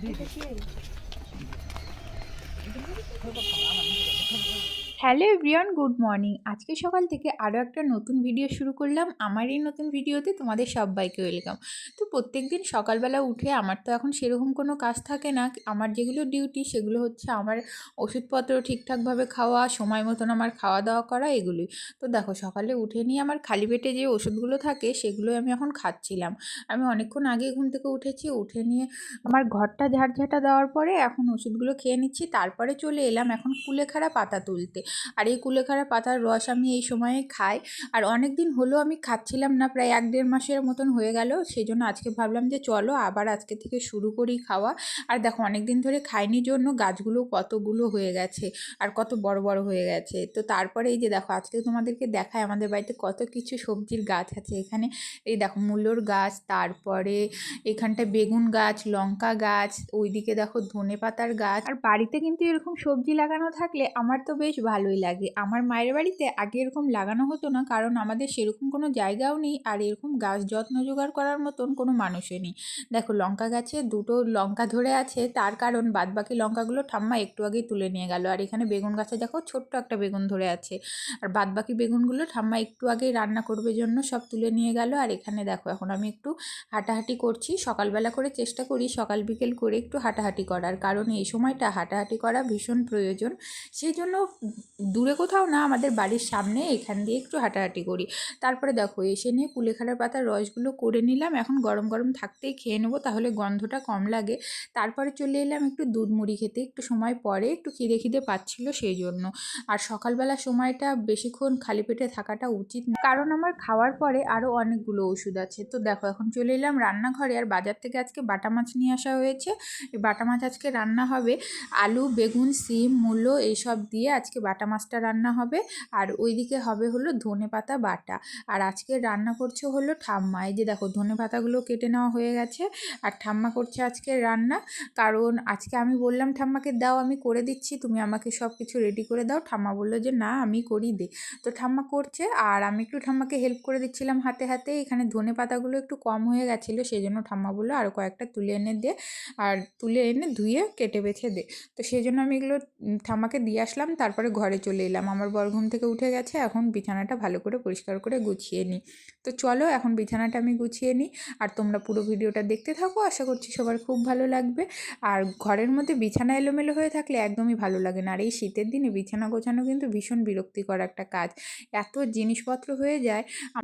네. Hello everyone, good morning. আজকে সকাল থেকে আরও একটা নতুন ভিডিও শুরু করলাম। আমার এই নতুন ভিডিওতে তোমাদের সবাইকে ওয়েলকাম। তো প্রত্যেক দিন সকালবেলা উঠে আমার তো এখন সেরকম কোনো কাজ থাকে না। আমার যেগুলো ডিউটি সেগুলো হচ্ছে আমার ওষুধপত্র ঠিকঠাকভাবে খাওয়া, সময় মতন আমার খাওয়া দাওয়া করা এগুলোই। তো দেখো সকালে উঠে নিয়ে আমার খালি পেটে যে ওষুধগুলো থাকে সেগুলোই আমি এখন খাচ্ছিলাম। আমি অনেকক্ষণ আগে ঘুম থেকে উঠেছি, উঠে নিয়ে আমার ঘরটা ঝাড়ঝাঁটা দেওয়ার পরে এখন ওষুধগুলো খেয়ে নিচ্ছি। তারপরে চলে এলাম এখন কুলেখাড়া পাতা তুলতে। আর এই কুলেখাড়া পাতার রস আমি এই সময়ে খাই। আর অনেক দিন হলেও আমি খাচ্ছিলাম না, প্রায় এক দেড় মাসের মতন হয়ে গেল। সেই জন্য আজকে ভাবলাম যে চলো আবার আজকে থেকে শুরু করি খাওয়া। আর দেখো অনেক দিন ধরে খাইনি জন্য গাছগুলো কতগুলো হয়ে গেছে আর কত বড় বড় হয়ে গেছে। তো তারপরে এই যে দেখো, আজকে তোমাদেরকে দেখায় আমাদের বাড়িতে কত কিছু সবজির গাছ আছে এখানে। এই দেখো, মূলোর গাছ, তারপরে এখানটায় বেগুন গাছ, লঙ্কা গাছ, ওইদিকে দেখো ধনে পাতার গাছ। আর বাড়িতে কিন্তু এরকম সবজি লাগানো থাকলে আমার তো বেশ ভালোই লাগে। আমার মায়ের বাড়িতে আগে এরকম লাগানো হতো না, কারণ আমাদের সেরকম কোনো জায়গাও নেই আর এরকম গাছ যত্ন জোগাড় করার মতন কোনো মানুষই নেই। দেখো, লঙ্কা গাছে দুটো লঙ্কা ধরে আছে, তার কারণ বাদবাকি লঙ্কাগুলো ঠাম্মা একটু আগেই তুলে নিয়ে গেল। আর এখানে বেগুন গাছে দেখো ছোট্ট একটা বেগুন ধরে আছে। আর বাদবাকি বেগুনগুলো ঠাম্মা একটু আগেই রান্না করবে জন্য সব তুলে নিয়ে গেল। আর এখানে দেখো, এখন আমি একটু হাঁটাহাঁটি করছি। সকালবেলা করে চেষ্টা করি সকাল বিকেল করে একটু হাঁটাহাঁটি করার, কারণ এই সময়টা হাঁটাহাঁটি করা ভীষণ প্রয়োজন। সেই জন্য দূরে কোথাও না, আমাদের বাড়ির সামনে এখান দিয়ে একটু হাঁটাহাঁটি করি। তারপরে দেখো, এসে নিয়ে কুলেখাড়ার পাতার রসগুলো করে নিলাম। এখন গরম গরম থাকতেই খেয়ে নেব, তাহলে গন্ধটা কম লাগে। তারপরে চলে এলাম একটু দুধ মুড়ি খেতে, একটু সময় পরে একটু খিদে খিদে পাচ্ছিল সেই জন্য। আর সকালবেলা সময়টা বেশিক্ষণ খালি পেটে থাকাটা উচিত না। কারণ আমার খাওয়ার পরে আরও অনেকগুলো ওষুধ আছে। তো দেখো, এখন চলে এলাম রান্নাঘরে। আর বাজার থেকে আজকে বাটা মাছ নিয়ে আসা হয়েছে। বাটা মাছ আজকে রান্না হবে আলু, বেগুন, সিম, মূলো, এইসব দিয়ে আজকে বাটা মাছটা রান্না হবে। আর ওইদিকে হবে হলো ধনে পাতা বাটা। আর আজকে রান্না করছে হলো ঠাম্মা। এই যে দেখো ধনে পাতাগুলো কেটে নেওয়া হয়ে গেছে। আর ঠাম্মা করছে আজকে রান্না। কারণ আজকে আমি বললাম, ঠাম্মাকে দাও, আমি করে দিচ্ছি। তুমি আমাকে সব কিছু রেডি করে দাও। ঠাম্মা বলল যে, না, আমি করি দে। তো ঠাম্মা করছে। আর আমি একটু ঠাম্মাকে হেল্প করে দিচ্ছিলাম হাতে হাতে। এখানে ধনে পাতাগুলো একটু কম হয়ে গেছিল সেই জন্য ঠাম্মা বলল আরও কয়েকটা তুলে এনে দে। আর তুলে এনে ধুয়ে কেটে বেছে দে। তো সেই জন্য আমি এগুলো ঠাম্মাকে দিয়ে আসলাম। তারপরে ঘরে চলে এলাম। আমার বর ঘুম থেকে উঠে গেছে, এখন বিছানাটা ভালো করে পরিষ্কার করে গুছিয়ে নিই। তো চলো, এখন বিছানাটা আমি গুছিয়ে নিই। আর তোমরা পুরো ভিডিওটা দেখতে থাকো, আশা করছি সবার খুব ভালো লাগবে। আর ঘরের মধ্যে বিছানা এলোমেলো হয়ে থাকলে একদমই ভালো লাগে না। আর এই শীতের দিনে বিছানা গোছানো কিন্তু ভীষণ বিরক্তিকর একটা কাজ। এত জিনিসপত্র হয়ে যায়,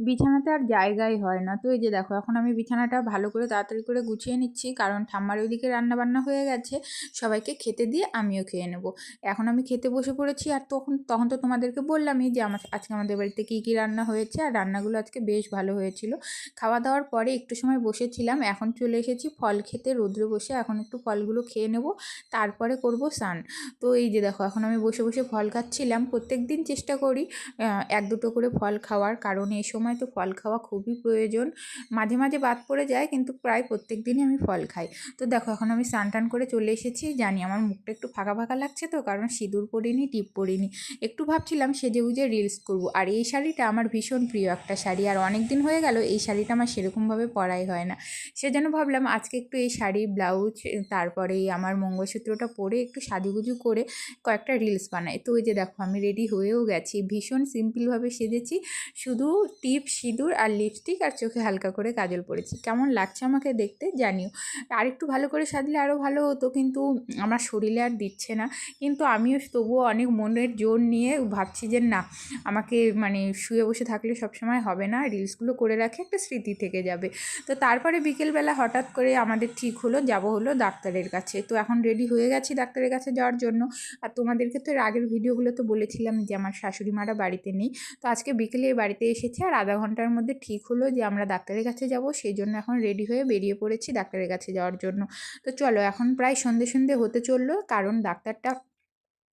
বিছানাতে আর জায়গাই হয় না। তো এই যে দেখো, এখন আমি বিছানাটা ভালো করে তাড়াতাড়ি করে গুছিয়ে নিচ্ছি। কারণ ঠাম্মার ওইদিকে রান্নাবান্না হয়ে গেছে, সবাইকে খেতে দিয়ে আমিও খেয়ে নেব। এখন আমি খেতে বসে পড়েছি আর তখন তখন তো তোমাদেরকে বললামই যে আমার আজকে আমাদের বাড়িতে কী কী রান্না হয়েছে। আর রান্নাগুলো আজকে বেশ ভালো হয়েছিল। খাওয়া দাওয়ার পরে একটু সময় বসেছিলাম। এখন চলে এসেছি ফল খেতে, রোদ্রে বসে এখন একটু ফলগুলো খেয়ে নেব। তারপরে করব স্নান। তো এই যে দেখো, এখন আমি বসে বসে ফল খাচ্ছিলাম। প্রত্যেক দিন চেষ্টা করি এক দুটো করে ফল খাওয়ার। কারণ এই সময় তো ফল খাওয়া খুবই প্রয়োজন। মাঝে মাঝে বাদ পড়ে যায়, কিন্তু প্রায় প্রত্যেক দিনই আমি ফল খাই। তো দেখো, এখন আমি স্নান টান করে চলে এসেছি। জানি আমার মুখটা একটু ফাঁকা ফাঁকা লাগছে তো, কারণ সিঁদুর পরিনি, টিপ পরিনি। একটু ভাবছিলাম সেজে গুজে রিলস করব। আর এই শাড়িটা আমার ভীষণ প্রিয় একটা শাড়ি। আর অনেক দিন হয়ে গেল, এই শাড়িটা আমার সেরকমভাবে পরাই হয় না। সেজন্য ভাবলাম আজকে একটু এই শাড়ি ব্লাউজ তারপরে আমার মঙ্গলসূত্রটা পরে একটু সাজুগুজু করে কয়েকটা রিলস বানাই। তো ওই যে দেখো, আমি রেডি হয়েও গেছি। ভীষণ সিম্পলভাবে সেজেছি। শুধু টিপ সিঁদুর আর লিপস্টিক আর চোখে হালকা করে কাজল পরেছি। কেমন লাগছে আমাকে দেখতে জানিও। আর একটু ভালো করে সাজলে আরও ভালো হতো, কিন্তু আমার শরীরে আর দিচ্ছে না। কিন্তু আমিও তবুও অনেক মনের জোর নিয়ে ভাবছি যে না, আমাকে মানে শুয়ে বসে থাকলে সবসময় হবে না, রিলসগুলো করে রাখে, একটা স্মৃতি থেকে যাবে। তো তারপরে বিকেলবেলা হঠাৎ করে আমাদের ঠিক হলো, যাব হলো ডাক্তারের কাছে। তো এখন রেডি হয়ে গেছি ডাক্তারের কাছে যাওয়ার জন্য। আর তোমাদেরকে তো এর আগের ভিডিওগুলো তো বলেছিলাম যে আমার শাশুড়ি মারা বাড়িতে নেই। তো আজকে বিকেলে বাড়িতে এসেছে আর আধা ঘণ্টার মধ্যে ঠিক হলো যে আমরা ডাক্তারের কাছে যাব। সেই জন্য এখন রেডি হয়ে বেরিয়ে পড়েছি ডাক্তারের কাছে যাওয়ার জন্য। তো চলো, এখন প্রায় সন্ধে সন্ধে হতে চলল। কারণ ডাক্তারটা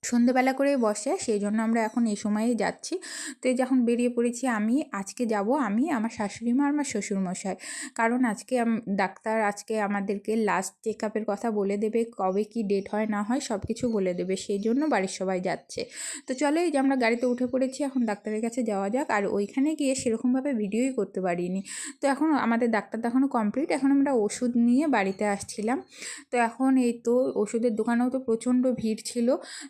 সন্ধেবেলা করে বসে, সেই জন্য আমরা এখন এই সময়েই যাচ্ছি। তো যখন বেরিয়ে পড়েছি আমি, আজকে যাব আমি, আমার শাশুড়ি মা আর আমার শ্বশুরমশাই। কারণ আজকে ডাক্তার আজকে আমাদেরকে লাস্ট চেক আপের কথা বলে দেবে, কবে কি ডেট হয়, না হয় সব কিছু বলে দেবে, সেই জন্য বাড়ির সবাই যাচ্ছে। তো চলো এই যে আমরা গাড়িতে উঠে পড়েছি, এখন ডাক্তারের কাছে যাওয়া যাক। আর ওইখানে গিয়ে সেরকমভাবে ভিডিওই করতে পারিনি। তো এখন আমাদের ডাক্তার দেখানো কমপ্লিট এখন আমরা ওষুধ নিয়ে বাড়িতে আসছিলাম। তো এখন এই তো ওষুধের দোকানেও তো প্রচণ্ড ভিড় ছিল।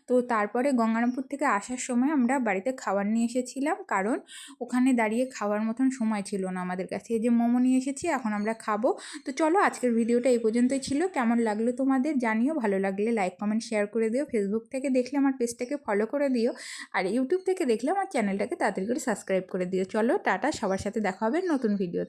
তো তারপরে গঙ্গারামপুর থেকে আসার সময় আমরা বাড়িতে খাবার নিয়ে এসেছিলাম। কারণ ওখানে দাঁড়িয়ে খাওয়ার মতন সময় ছিল না আমাদের কাছে। যে মোমো নিয়ে এসেছি, এখন আমরা খাব। তো চলো, আজকের ভিডিওটা এই পর্যন্তই ছিল। কেমন লাগল তোমাদের জানিও। ভালো লাগলে লাইক, কমেন্ট, শেয়ার করে দিও। ফেসবুক থেকে দেখলে আমার পেজটাকে ফলো করে দিও। আর ইউটিউব থেকে দেখলে আমার চ্যানেলটাকে তাড়াতাড়ি করে সাবস্ক্রাইব করে দিও। চলো, টাটা। সবার সাথে দেখা হবে নতুন ভিডিও